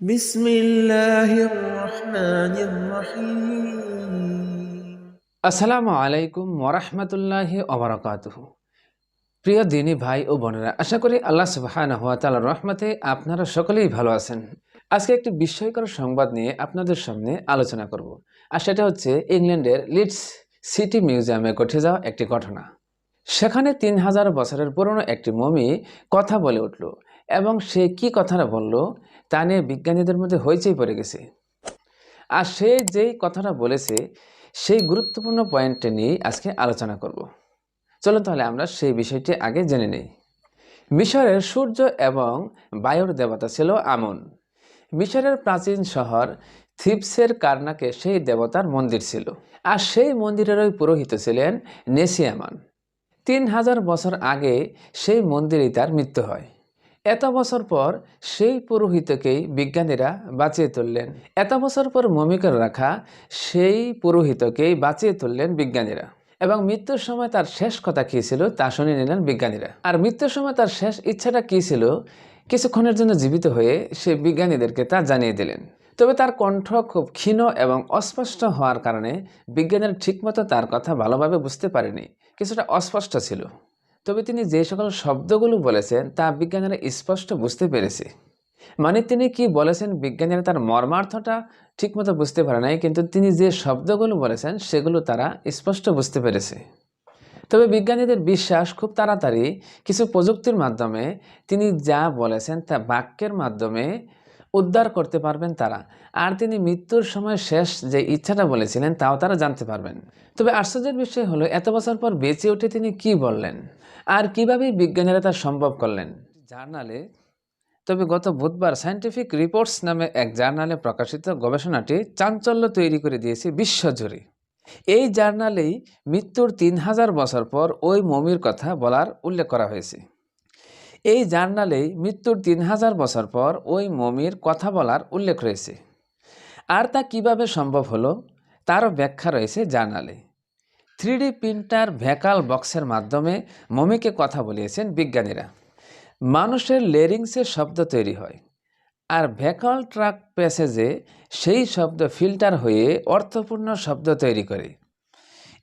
بسم الله الرحمن الرحيم আসসালামু আলাইকুম ওরহমতুল্লাহি অবরাকাতুহ প্রিয় দিনী ভাই ও বোনেরা আশা করি আল্লাহ সুবহান হুয়া তাআলার রহমতে আপনারা সকলেই ভালো আছেন আজকে একটি বিস্ময়কর সংবাদ নিয়ে আপনাদের সামনে আলোচনা করব আর সেটা হচ্ছে ইংল্যান্ডের লিডস সিটি মিউজিয়ামে ঘটে যাওয়া একটি ঘটনা সেখানে তিন হাজার বছরের পুরনো একটি মমি কথা বলে উঠল এবং সে কি কথাটা বলল, তা নিয়ে বিজ্ঞানীদের মধ্যে হইচই পড়ে গেছে। আর সে যেই কথাটা বলেছে, সেই গুরুত্বপূর্ণ পয়েন্টটি নিয়ে আজকে আলোচনা করব। চলুন তাহলে আমরা সেই বিষয়টি আগে জেনে নিই। মিশরের সূর্য এবং বায়ুর দেবতা ছিল আমন। মিশরের প্রাচীন শহর থিপসের কারনাকে সেই দেবতার মন্দির ছিল। আর সেই মন্দিরেরই পুরোহিত ছিলেন নেসিয়ামান। তিন হাজার বছর আগে সেই মন্দিরেই তার মৃত্যু হয়। এত বছর পর সেই পুরোহিতকেই বিজ্ঞানীরা বাঁচিয়ে তুললেন। এত বছর পর মমিকের রাখা সেই পুরোহিতকেই বাঁচিয়ে তুললেন বিজ্ঞানীরা। এবং মৃত্যুর সময় তার শেষ কথা কী ছিল তা শুনে নিলেন বিজ্ঞানীরা। আর মৃত্যুর সময় তার শেষ ইচ্ছাটা কী ছিল কিছুক্ষণের জন্য জীবিত হয়ে সে বিজ্ঞানীদেরকে তা জানিয়ে দিলেন। তবে তার কণ্ঠ খুব ক্ষীণ এবং অস্পষ্ট হওয়ার কারণে বিজ্ঞানীরা ঠিকমতো তার কথা ভালোভাবে বুঝতে পারেনি। কিছুটা অস্পষ্ট ছিল। তবে তিনি যে সকল শব্দগুলো বলেছেন তা বিজ্ঞানীরা স্পষ্ট বুঝতে পেরেছে। মানে তিনি কি বলেছেন বিজ্ঞানীরা তার মর্মার্থটা ঠিকমতো বুঝতে পারে নাই, কিন্তু তিনি যে শব্দগুলো বলেছেন সেগুলো তারা স্পষ্ট বুঝতে পেরেছে। তবে বিজ্ঞানীদের বিশ্বাস খুব তাড়াতাড়ি কিছু প্রযুক্তির মাধ্যমে তিনি যা বলেছেন তা বাক্যের মাধ্যমে উদ্ধার করতে পারবেন তারা। আর তিনি মৃত্যুর সময় শেষ যে ইচ্ছাটা বলেছিলেন, তাও তারা জানতে পারবেন। তবে আশ্চর্যের বিষয় হলো, এত বছর পর বেঁচে উঠে তিনি কি বললেন? আর কীভাবে বিজ্ঞানীরা তা সম্ভব করলেন? জার্নালে, তবে গত বুধবার সায়েন্টিফিক রিপোর্টস নামে এক জার্নালে প্রকাশিত গবেষণাটি চাঞ্চল্য তৈরি করে দিয়েছে বিশ্বজুড়ে এই জার্নালেই মৃত্যুর তিন হাজার বছর পর ওই মমির কথা বলার উল্লেখ করা হয়েছে। এই জার্নালেই মৃত্যুর তিন হাজার বছর পর ওই মমির কথা বলার উল্লেখ রয়েছে। আর তা কীভাবে সম্ভব হলো, তারও ব্যাখ্যা রয়েছে জার্নালে। থ্রিডি প্রিন্টার ভ্যাকাল বক্সের মাধ্যমে মমিকে কথা বলিয়েছেন বিজ্ঞানীরা। মানুষের লেরিংসের শব্দ তৈরি হয়, আর ভ্যাকাল ট্রাক প্যাসেজে সেই শব্দ ফিল্টার হয়ে অর্থপূর্ণ শব্দ তৈরি করে।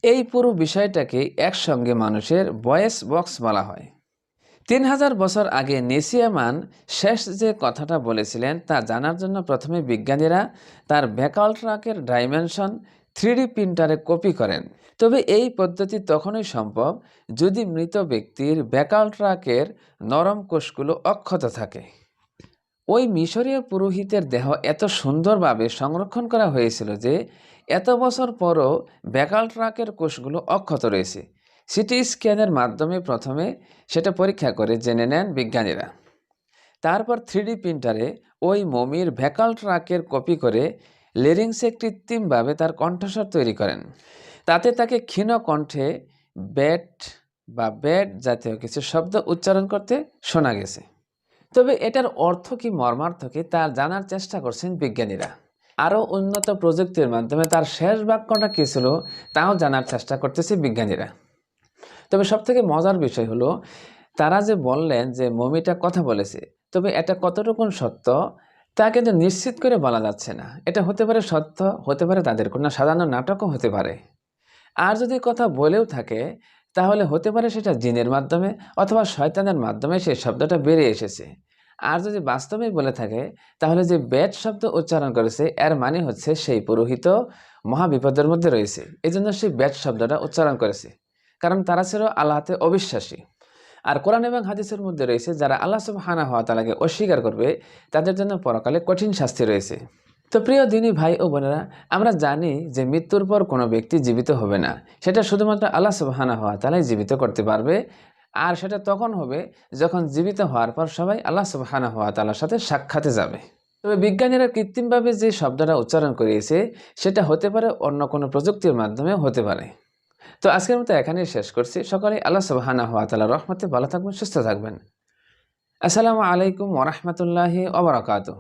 এই পুরো বিষয়টাকে একসঙ্গে মানুষের ভয়েস বক্স বলা হয়। তিন হাজার বছর আগে নেসিয়ামান শেষ যে কথাটা বলেছিলেন তা জানার জন্য প্রথমে বিজ্ঞানীরা তার ভ্যাকাল ট্রাকের ডাইমেনশন থ্রিডি প্রিন্টারে কপি করেন। তবে এই পদ্ধতি তখনই সম্ভব যদি মৃত ব্যক্তির ভ্যাকাল ট্রাকের নরম কোষগুলো অক্ষত থাকে। ওই মিশরীয় পুরোহিতের দেহ এত সুন্দরভাবে সংরক্ষণ করা হয়েছিল যে এত বছর পরও ব্যাকাল ট্রাকের কোষগুলো অক্ষত রয়েছে। সিটি স্ক্যানের মাধ্যমে প্রথমে সেটা পরীক্ষা করে জেনে নেন বিজ্ঞানীরা। তারপর থ্রিডি প্রিন্টারে ওই মমির ভ্যাকাল ট্রাকের কপি করে লেরিংসে কৃত্রিমভাবে তার কণ্ঠস্বর তৈরি করেন। তাতে তাকে ক্ষীণ কণ্ঠে ব্যাট বা ব্যাট জাতীয় কিছু শব্দ উচ্চারণ করতে শোনা গেছে। তবে এটার অর্থ কি মর্মার্থ কি তা জানার চেষ্টা করছেন বিজ্ঞানীরা। আরও উন্নত প্রযুক্তির মাধ্যমে তার শেষ বাক্যটা কী ছিল তাও জানার চেষ্টা করতেছে বিজ্ঞানীরা। তবে সবথেকে মজার বিষয় হলো, তারা যে বললেন যে মমিটা কথা বলেছে, তবে এটা কতটুকুন সত্য, তা কিন্তু নিশ্চিত করে বলা যাচ্ছে না। এটা হতে পারে সত্য, হতে পারে তাদের কোনো সাধারণ নাটকও হতে পারে। আর যদি কথা বলেও থাকে, তাহলে হতে পারে সেটা জিনের মাধ্যমে অথবা শয়তানের মাধ্যমে সেই শব্দটা বেরিয়ে এসেছে। আর যদি বাস্তবেই বলে থাকে, তাহলে যে ব্যাট শব্দ উচ্চারণ করেছে, এর মানে হচ্ছে সেই পুরোহিত মহাবিপদের মধ্যে রয়েছে। এই জন্য সেই ব্যাট শব্দটা উচ্চারণ করেছে। কারণ তারা ছিল আল্লাহতে অবিশ্বাসী। আর কোরআন এবং হাদিসের মধ্যে রয়েছে, যারা আল্লাহ সব হানা হওয়া তালাকে অস্বীকার করবে, তাদের জন্য পরকালে কঠিন শাস্তি রয়েছে। তো প্রিয় দিনী ভাই ও বোনেরা, আমরা জানি যে মৃত্যুর পর কোনো ব্যক্তি জীবিত হবে না। সেটা শুধুমাত্র আল্লাহ সুবাহানা হওয়া তালাই জীবিত করতে পারবে। আর সেটা তখন হবে যখন জীবিত হওয়ার পর সবাই আল্লাহ সুবাহানা হওয়া তালার সাথে সাক্ষাতে যাবে। তবে বিজ্ঞানীরা কৃত্রিমভাবে যে শব্দটা উচ্চারণ করিয়েছে, সেটা হতে পারে অন্য কোনো প্রযুক্তির মাধ্যমে হতে পারে। তো আজকের মতো এখানেই শেষ করছি। সকালে আল্লাহ সুবাহানা হাত তালা রহমতে ভালো থাকবেন, সুস্থ থাকবেন। আসসালামু আলাইকুম ওরহমতুল্লাহি ওবরাকাতুহ